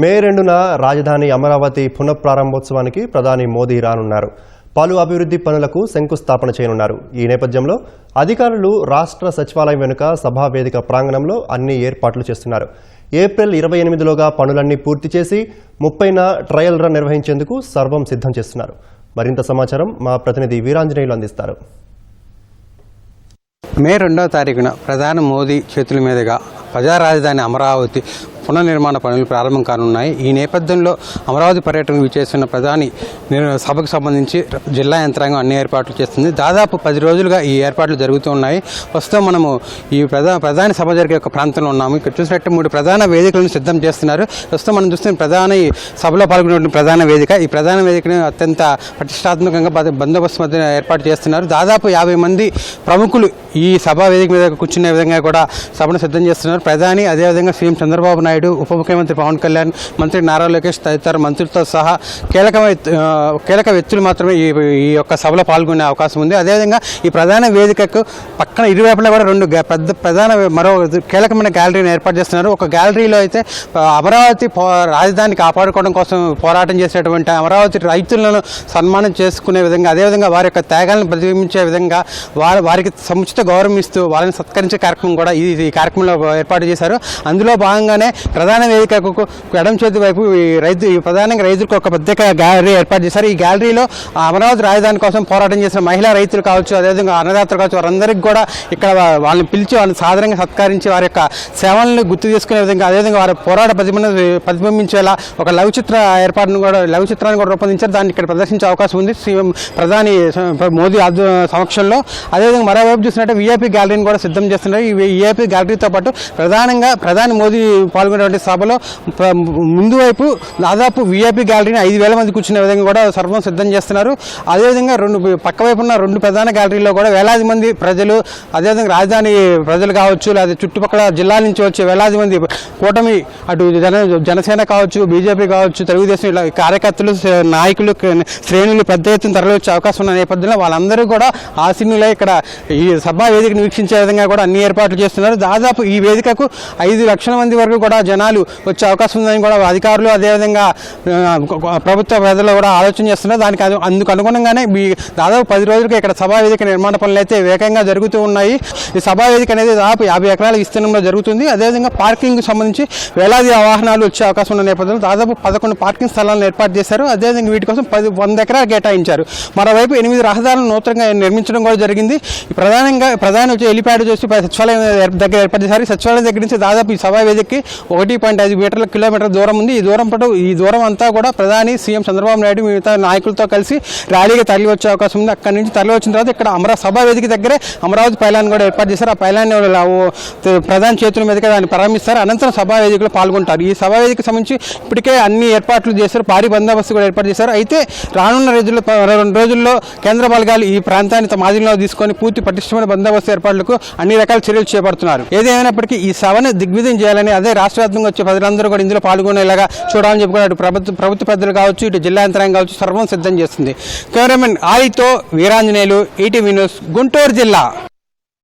మే రెండున రాజధాని అమరావతి పునఃప్రారంభోత్సవానికి ప్రధాని మోదీ రానున్నారు. పలు అభివృద్ధి పనులకు శంకుస్థాపన చేయనున్నారు. ఈ నేపథ్యంలో అధికారులు రాష్ట్ర సచివాలయం వెనుక సభా వేదిక ప్రాంగణంలో అన్ని ఏర్పాట్లు చేస్తున్నారు. ఏప్రిల్ ఇరవై ఎనిమిదిలోగా పనులన్నీ పూర్తి చేసి ముప్పైన ట్రయల్ రన్ నిర్వహించేందుకు సర్వం సిద్ధం చేస్తున్నారు. మరింత సమాచారం మా ప్రతినిధి వీరాంజనేయులు అందిస్తారు. మే రెండవ తారీఖున ప్రధాని మోదీ చేతుల మీదుగా ప్రజా రాజధాని అమరావతి పునర్నిర్మాణ పనులు ప్రారంభం కానున్నాయి. ఈ నేపథ్యంలో అమరావతి పర్యటనకు చేస్తున్న ప్రధాని సభకు సంబంధించి జిల్లా యంత్రాంగం అన్ని ఏర్పాట్లు చేస్తుంది. దాదాపు పది రోజులుగా ఈ ఏర్పాట్లు జరుగుతూ ఉన్నాయి. ప్రస్తుతం మనము ఈ ప్రధా ప్రధాని సభ జరిగే ఒక ప్రాంతంలో ఉన్నాము. ఇక్కడ చూసినట్టు మూడు ప్రధాన వేదికలను సిద్ధం చేస్తున్నారు. ప్రస్తుతం మనం చూస్తున్న ప్రధాన ఈ సభలో పాల్గొనేటువంటి ప్రధాన వేదిక. ఈ ప్రధాన వేదికను అత్యంత ప్రతిష్టాత్మకంగా బందోబస్తు మధ్య ఏర్పాటు చేస్తున్నారు. దాదాపు యాభై మంది ప్రముఖులు ఈ సభా వేదిక మీద కూర్చునే విధంగా కూడా సభను సిద్ధం చేస్తున్నారు. ప్రధాని అదేవిధంగా సీఎం చంద్రబాబు నాయుడు నాయుడు ఉప ముఖ్యమంత్రి పవన్ కళ్యాణ్ మంత్రి నారా లోకేష్ తదితర మంత్రులతో సహా కీలక కీలక వ్యక్తులు మాత్రమే ఈ ఈ యొక్క సభలో పాల్గొనే అవకాశం ఉంది. అదేవిధంగా ఈ ప్రధాన వేదికకు పక్కన ఇరువైపులా కూడా రెండు పెద్ద ప్రధాన మరో కీలకమైన గ్యాలరీని ఏర్పాటు చేస్తున్నారు. ఒక గ్యాలరీలో అయితే అమరావతి రాజధాని కాపాడుకోవడం కోసం పోరాటం చేసేటువంటి అమరావతి రైతులను సన్మానం చేసుకునే విధంగా అదేవిధంగా వారి యొక్క త్యాగాలను ప్రతిబింబించే విధంగా వారి వారికి సముచిత గౌరవం ఇస్తూ వాళ్ళని సత్కరించే కార్యక్రమం కూడా ఈ కార్యక్రమంలో ఏర్పాటు చేశారు. అందులో భాగంగానే ప్రధాన వేదికకు ఎడం చేతి వైపు రైతు ఈ ప్రధానంగా రైతులకు ఒక ప్రత్యేక గ్యాలరీ ఏర్పాటు చేశారు. ఈ గ్యాలరీలో అమరావతి రాజధాని కోసం పోరాటం చేసిన మహిళా రైతులు కావచ్చు అదేవిధంగా అన్నదాతలు కావచ్చు వారందరికీ కూడా ఇక్కడ వాళ్ళని పిలిచి వాళ్ళని సాధారణంగా సత్కరించి వారి యొక్క సేవలను గుర్తు చేసుకునే విధంగా అదేవిధంగా వారి పోరాట ప్రతిభను ప్రతిబింబించేలా ఒక లఘు చిత్ర ఏర్పాటును కూడా లఘు చిత్రాన్ని కూడా రూపొందించారు. దాన్ని ఇక్కడ ప్రదర్శించే అవకాశం ఉంది. సీఎం ప్రధాని మోదీ సమక్షంలో. అదేవిధంగా మరోవైపు చూసినట్టు వీఐపీ గ్యాలరీని కూడా సిద్ధం చేస్తున్నారు. ఈ వీఐపీ గ్యాలరీతో పాటు ప్రధానంగా ప్రధాని మోదీ పాల్గొనేటువంటి సభలో ముందు వైపు దాదాపు వీఐపీ గ్యాలరీని ఐదు వేల మంది కూర్చునే విధంగా కూడా సర్వం సిద్ధం చేస్తున్నారు. అదేవిధంగా రెండు పక్క వైపు ఉన్న రెండు ప్రధాన గ్యాలరీలో కూడా వేలాది మంది ప్రజలు అదేవిధంగా రాజధాని ప్రజలు కావచ్చు లేదా చుట్టుపక్కల జిల్లాల నుంచి వచ్చే వేలాది మంది కూటమి అటు జన జనసేన కావచ్చు బీజేపీ కావచ్చు తెలుగుదేశం ఇలా కార్యకర్తలు నాయకులు శ్రేణులు పెద్ద ఎత్తున తరలి వచ్చే అవకాశం ఉన్న నేపథ్యంలో వాళ్ళందరూ కూడా ఆశీనులే ఇక్కడ ఈ సభా వేదికను వీక్షించే విధంగా కూడా అన్ని ఏర్పాట్లు చేస్తున్నారు. దాదాపు ఈ వేదికకు ఐదు లక్షల మంది వరకు కూడా జనాలు వచ్చే అవకాశం ఉందని కూడా అధికారులు అదేవిధంగా ప్రభుత్వ ప్రజలు కూడా ఆలోచన చేస్తున్నారు. దానికి అందుకు అనుగుణంగానే దాదాపు పది రోజులకి ఇక్కడ సభా వేదిక నిర్మాణ పనులు అయితే వేగంగా జరుగుతూ ఉన్నాయి. ఈ సభా వేదిక అనేది దాదాపు యాభై ఎకరాల విస్తీర్ణంలో జరుగుతుంది. అదేవిధంగా పార్కింగ్ సంబంధించి వేలాది వాహనాలు వచ్చే అవకాశం ఉన్న నేపథ్యంలో దాదాపు పదకొండు పార్కింగ్ స్థలాలను ఏర్పాటు చేశారు. అదేవిధంగా వీటి కోసం పది వంద ఎకరాలు కేటాయించారు. మరోవైపు ఎనిమిది రహదారులను నూతనంగా నిర్మించడం కూడా జరిగింది. ప్రధానంగా ప్రధాని వచ్చి హెలిప్యాడ్ చూసి సచివాలయం దగ్గర ఏర్పాటు చేశారు. సచివాలయం దగ్గర నుంచి దాదాపు ఈ సభా వేదికకి ఒకటి పాయింట్ ఐదు మీటర్ల కిలోమీటర్ దూరం ఉంది. ఈ దూరం పాటు ఈ దూరం అంతా కూడా ప్రధాని సీఎం చంద్రబాబు నాయుడు మిగతా నాయకులతో కలిసి ర్యాలీగా తరలి వచ్చే అవకాశం ఉంది. అక్కడి నుంచి తరలి వచ్చిన తర్వాత ఇక్కడ అమరావతి సభా వేదిక దగ్గరే అమరావతి పైలాన్ కూడా ఏర్పాటు చేశారు. ఆ పైలాన్ ప్రధాని చేతుల మీదుగా దాన్ని ప్రారంభిస్తారు. అనంతరం సభా వేదికలో పాల్గొంటారు. ఈ సభా వేదిక సంబంధించి ఇప్పటికే అన్ని ఏర్పాట్లు చేశారు. భారీ బందోబస్తు కూడా ఏర్పాటు చేశారు. అయితే రానున్న రోజుల్లో రెండు రోజుల్లో కేంద్ర బలగాలు ఈ ప్రాంతాన్ని తమ ఆధీనంలో తీసుకొని పూర్తి పటిష్టమైన బందోబస్తు ఏర్పాట్లకు అన్ని రకాల చర్యలు చేపడుతున్నారు. ఏదేమైనప్పటికీ ఈ సభను దిగ్విజయం చేయాలని అదే రాష్ట్ర వ్యాప్తంగా వచ్చే ప్రజలందరూ కూడా ఇందులో పాల్గొనేలాగా చూడాలని చెప్పి కూడా అటు ప్రభుత్వ ప్రభుత్వ పెద్దలు కావచ్చు ఇటు జిల్లా యంత్రాంగం కావచ్చు సర్వం సిద్ధం చేస్తుంది. కెమెరామెన్ ఆయితో వీరాంజనేయులు ఈటీవీ న్యూస్ గుంటూరు జిల్లా.